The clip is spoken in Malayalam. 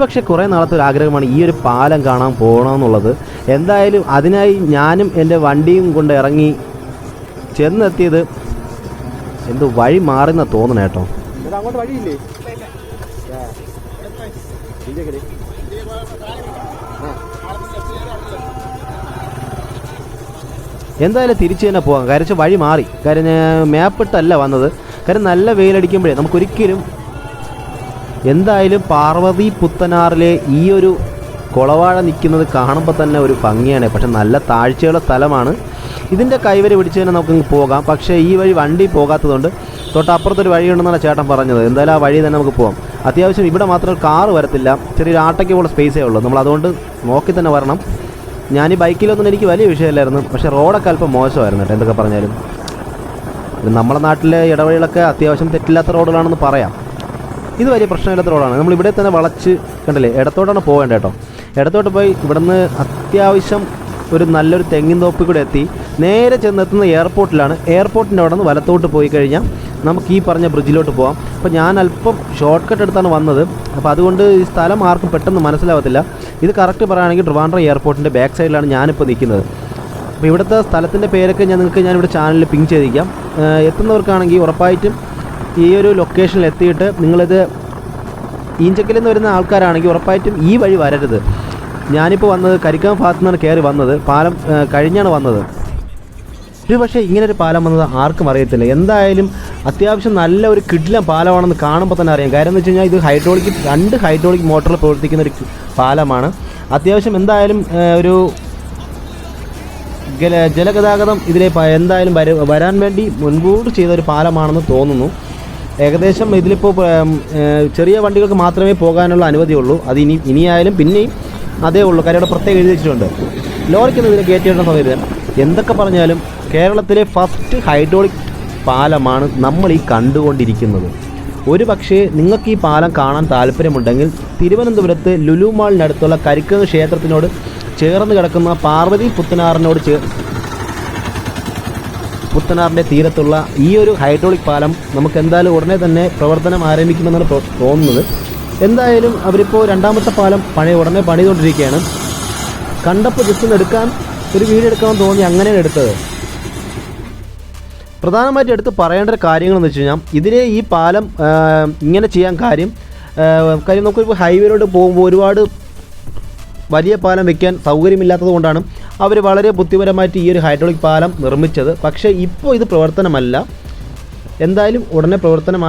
പക്ഷെ കുറേ നാളത്തെ ഒരു ആഗ്രഹമാണ് ഈ ഒരു പാലം കാണാൻ പോകണമെന്നുള്ളത്. എന്തായാലും അതിനായി ഞാനും എന്റെ വണ്ടിയും കൊണ്ട് ഇറങ്ങി ചെന്നെത്തിയത് എന്തോ വഴി മാറുന്ന തോന്നണ കേട്ടോ. അങ്ങോട്ട് വഴിയില്ലേ? എന്തായാലും തിരിച്ചു തന്നെ പോകാം. കാര്യം വഴി മാറി. കാര്യം മാപ്പിട്ടല്ല വന്നത്. കാര്യം നല്ല വെയിലടിക്കുമ്പോഴേ നമുക്കൊരിക്കലും എന്തായാലും പാർവതി പുത്തനാറിലെ ഈ ഒരു കുളവാഴ നിൽക്കുന്നത് കാണുമ്പോൾ തന്നെ ഒരു ഭംഗിയാണ്. പക്ഷെ നല്ല താഴ്ചയുള്ള സ്ഥലമാണ്. ഇതിന്റെ കൈവരി പിടിച്ച് തന്നെ നമുക്ക് പോകാം. പക്ഷേ ഈ വഴി വണ്ടി പോകാത്തതുകൊണ്ട് തൊട്ടപ്പുറത്തൊരു വഴിയുണ്ടെന്നാണ് ചേട്ടൻ പറഞ്ഞത്. എന്തായാലും ആ വഴി തന്നെ നമുക്ക് പോകാം അത്യാവശ്യം ഇവിടെ മാത്രം കാറ് വരത്തില്ല. ചെറിയൊരു ആട്ടയ്ക്ക് പോലെ സ്പേസേ ഉള്ളൂ. നമ്മൾ അതുകൊണ്ട് നോക്കി തന്നെ വരണം. ഞാൻ ഈ ബൈക്കിലൊന്നും എനിക്ക് വലിയ വിഷയമില്ലായിരുന്നു. പക്ഷേ റോഡൊക്കെ അല്പം മോശമായിരുന്നു കേട്ടോ എന്തൊക്കെ പറഞ്ഞാലും. നമ്മുടെ നാട്ടിലെ ഇടവഴികളൊക്കെ അത്യാവശ്യം തെറ്റില്ലാത്ത റോഡുകളാണെന്ന് പറയാം. ഇത് വലിയ പ്രശ്നമില്ലാത്ത റോഡാണ്. നമ്മൾ ഇവിടെ തന്നെ വളച്ച് കണ്ടില്ലേ? ഇടത്തോട്ടാണ് പോകേണ്ടത് കേട്ടോ. ഇടത്തോട്ട് പോയി ഇവിടുന്ന് അത്യാവശ്യം ഒരു നല്ലൊരു തെങ്ങിൻ തോപ്പിൽ കൂടെ എത്തി. നേരെ ചെന്നെത്തുന്ന എയർപോർട്ടിലാണ്. എയർപോർട്ടിന്റെ അവിടെ നിന്ന് വലത്തോട്ട് പോയി കഴിഞ്ഞാൽ നമുക്ക് ഈ പറഞ്ഞ ബ്രിഡ്ജിലോട്ട് പോകാം അപ്പോൾ ഞാൻ അല്പം ഷോർട്ട് കട്ട് എടുത്താണ് വന്നത്. അപ്പോൾ അതുകൊണ്ട് ഈ സ്ഥലം ആർക്കും പെട്ടെന്ന് മനസ്സിലാവത്തില്ല. ഇത് കറക്റ്റ് പറയുകയാണെങ്കിൽ ട്രിവാൻഡ്രം എയർപോർട്ടിന്റെ ബാക്ക് സൈഡിലാണ് ഞാനിപ്പോൾ നിൽക്കുന്നത്. അപ്പോൾ ഇവിടുത്തെ സ്ഥലത്തിന്റെ പേരൊക്കെ ഞാൻ നിങ്ങൾക്ക് ഞാനിവിടെ ചാനലിൽ പിങ് ചെയ്തിരിക്കാം എത്തുന്നവർക്കാണെങ്കിൽ ഉറപ്പായിട്ടും ഈ ഒരു ലൊക്കേഷനിൽ എത്തിയിട്ട് നിങ്ങളിത് ഈഞ്ചക്കലിൽ നിന്ന് വരുന്ന ആൾക്കാരാണെങ്കിൽ ഉറപ്പായിട്ടും ഈ വഴി വരരുത്. ഞാനിപ്പോൾ വന്നത് കരിക്കാൻ ഭാഗത്തു നിന്നാണ് കയറി വന്നത്. പാലം കഴിഞ്ഞാണ് വന്നത്. ഒരു പക്ഷേ ഇങ്ങനൊരു പാലം വന്നത് ആർക്കും അറിയത്തില്ല. എന്തായാലും അത്യാവശ്യം നല്ല ഒരു കിഡിലം പാലമാണെന്ന് കാണുമ്പോൾ തന്നെ അറിയാം. കാര്യം എന്ന് വെച്ച് കഴിഞ്ഞാൽ ഇത് ഹൈഡ്രോളിക് രണ്ട് ഹൈഡ്രോളിക് മോട്ടറിൽ പ്രവർത്തിക്കുന്ന ഒരു പാലമാണ്. അത്യാവശ്യം എന്തായാലും ഒരു ജലഗതാഗതം ഇതിലെ എന്തായാലും വര വരാൻ വേണ്ടി മുൻകൂർ ചെയ്ത ഒരു പാലമാണെന്ന് തോന്നുന്നു. ഏകദേശം ഇതിലിപ്പോൾ ചെറിയ വണ്ടികൾക്ക് മാത്രമേ പോകാനുള്ള അനുമതിയുള്ളൂ. അത് ഇനി ഇനിയായാലും പിന്നെയും അതേ ഉള്ളൂ. കാര്യം ഇവിടെ പ്രത്യേകം എഴുതി വെച്ചിട്ടുണ്ട്. ലോറിക്കൊന്നും കയറ്റി കയറ്റിയിടുന്ന സമയത്ത് എന്തൊക്കെ പറഞ്ഞാലും കേരളത്തിലെ ഫസ്റ്റ് ഹൈഡ്രോളിക് പാലമാണ് നമ്മൾ ഈ കണ്ടുകൊണ്ടിരിക്കുന്നത്. ഒരു പക്ഷേ നിങ്ങൾക്ക് ഈ പാലം കാണാൻ താല്പര്യമുണ്ടെങ്കിൽ തിരുവനന്തപുരത്ത് ലുലു മാളിനടുത്തുള്ള കരിക്കങ് ക്ഷേത്രത്തിനോട് ചേർന്ന് കിടക്കുന്ന പാർവതി പുത്തനാറിനോട് ചേ പുത്തനാറിന്റെ തീരത്തുള്ള ഈ ഒരു ഹൈഡ്രോളിക് പാലം നമുക്ക് എന്തായാലും ഉടനെ തന്നെ പ്രവർത്തനം ആരംഭിക്കുമെന്നാണ് തോന്നുന്നത്. എന്തായാലും അവരിപ്പോൾ രണ്ടാമത്തെ പാലം പണി ഉടനെ പണിതുകൊണ്ടിരിക്കുകയാണ്. കണ്ടപ്പോൾ ജസ്റ്റ് എടുക്കാൻ ഒരു വീഡിയോ എടുക്കാൻ തോന്നി അങ്ങനെയാണ് എടുത്തത്. പ്രധാനമായിട്ട് എടുത്ത് പറയേണ്ട ഒരു കാര്യങ്ങളെന്ന് വെച്ച് കഴിഞ്ഞാൽ ഇതിനെ ഈ പാലം ഇങ്ങനെ ചെയ്യാൻ കാര്യം കാര്യം നമുക്കിപ്പോൾ ഹൈവേയിലോട്ട് പോകുമ്പോൾ ഒരുപാട് വലിയ പാലം വെക്കാൻ സൗകര്യമില്ലാത്തത് കൊണ്ടാണ് അവർ വളരെ ബുദ്ധിപരമായിട്ട് ഈ ഒരു ഹൈഡ്രോളിക് പാലം നിർമ്മിച്ചത്. പക്ഷേ ഇപ്പോൾ ഇത് പ്രവർത്തനമല്ല. എന്തായാലും ഉടനെ പ്രവർത്തനം